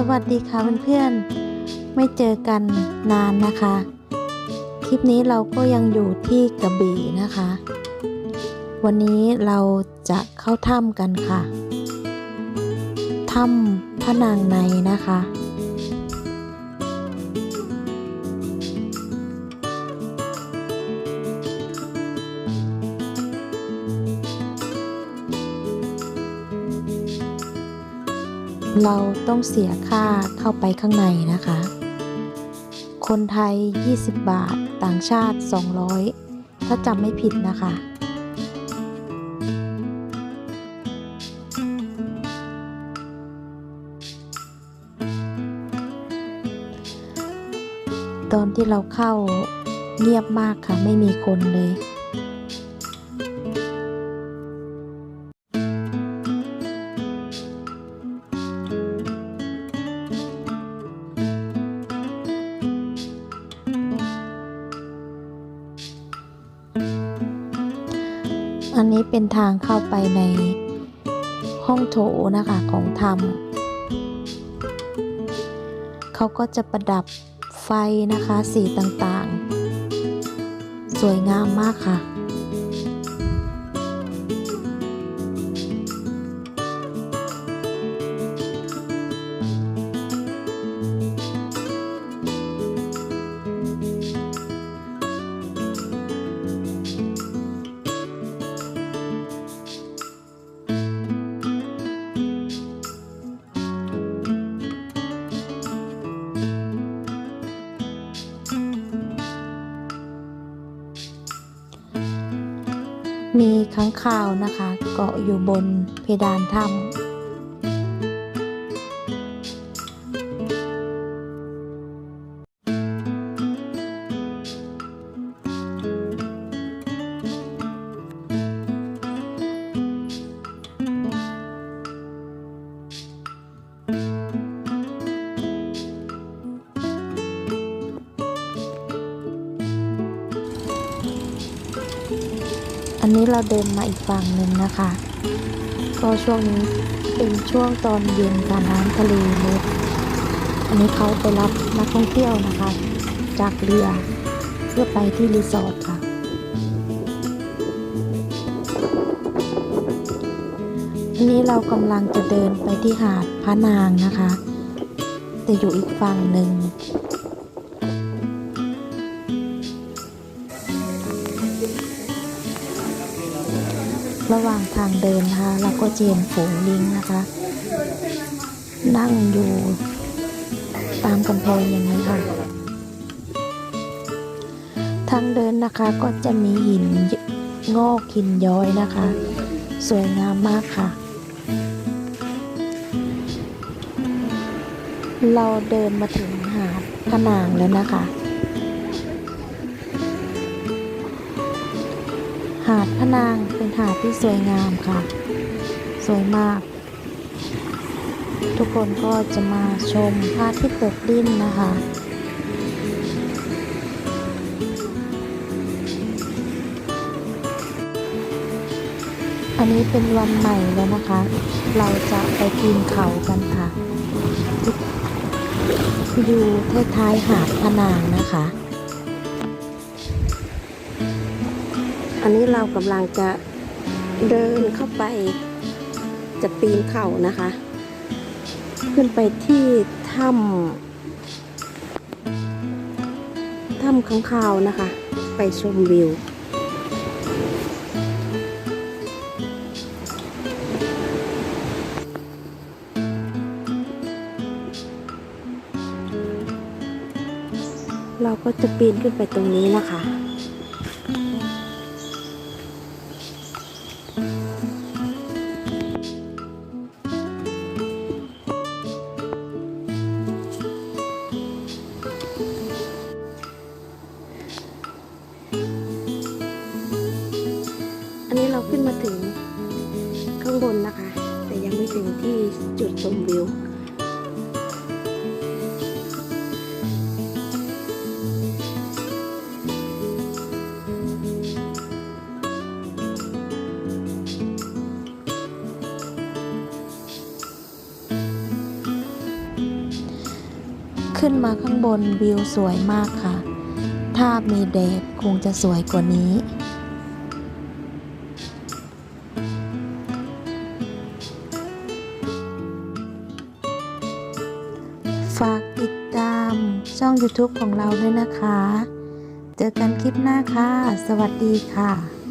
สวัสดีค่ะเพื่อนๆ ไม่เจอกันนานนะคะ คลิปนี้เราก็ยังอยู่ที่กระบี่นะคะ วันนี้เราจะเข้าถ้ำกันค่ะ ถ้ำพระนางในนะคะ เราต้องเสียค่าเข้าไปข้างในนะคะ คนไทย 20 บาท ต่างชาติ 200 ถ้าจำไม่ผิดนะคะ ตอนที่เราเข้าเงียบมากค่ะ ไม่มีคนเลย อันนี้เป็นทางเข้าไปในห้องโถนะคะของธรรมเขาก็จะประดับไฟนะคะสีต่างๆ สวยงามมากค่ะ มีค้างคาวนะคะ เกาะอยู่บนเพดานถ้ำ อันนี้เราเดินมาอีกฝั่งหนึ่งนะคะ ก็ช่วงนี้เป็นช่วงตอนเย็นค่ะน้ำทะเลลดอันนี้เขาไปรับนักท่องเที่ยวนะคะ จากเรือเพื่อไปที่รีสอร์ทค่ะ อันนี้เรากำลังจะเดินไปที่หาดพระนางนะคะ แต่อยู่อีกฝั่งหนึ่ง ระหว่างทางเดินนะคะเราก็เห็นฝูงลิงนะคะ นั่งอยู่ตามกำแพงอย่างนี้ค่ะ ทางเดินนะคะก็จะมีหินงอกหินย้อยนะคะ สวยงามมากค่ะ เราเดินมาถึงหาดพะนางแล้วนะคะ หาดพะนางเป็นหาดที่สวยงามค่ะ สวยมาก ทุกคนก็จะมาชมพระาทิตย์ตกดินนะคะอันนี้เป็นวันใหม่แล้วนะคะ เราจะไปปีนเขากันค่ะ อยู่ท้ายๆหาดพะนางนะคะ อันนี้เรากำลังจะเดินเข้าไปจะปีนเขานะคะ ขึ้นไปที่ถ้ำถ้ำข้างคาวนะคะ ไปชมวิวเราก็จะปีนขึ้นไปตรงนี้นะคะ เราขึ้นมาถึงข้างบนนะคะ แต่ยังไม่ถึงที่จุดชมวิวขึ้นมาข้างบนวิวสวยมากค่ะ ถ้ามีแดดคงจะสวยกว่านี้ YouTube ของเราด้วยนะคะ เจอกันคลิปหน้าค่ะ สวัสดีค่ะ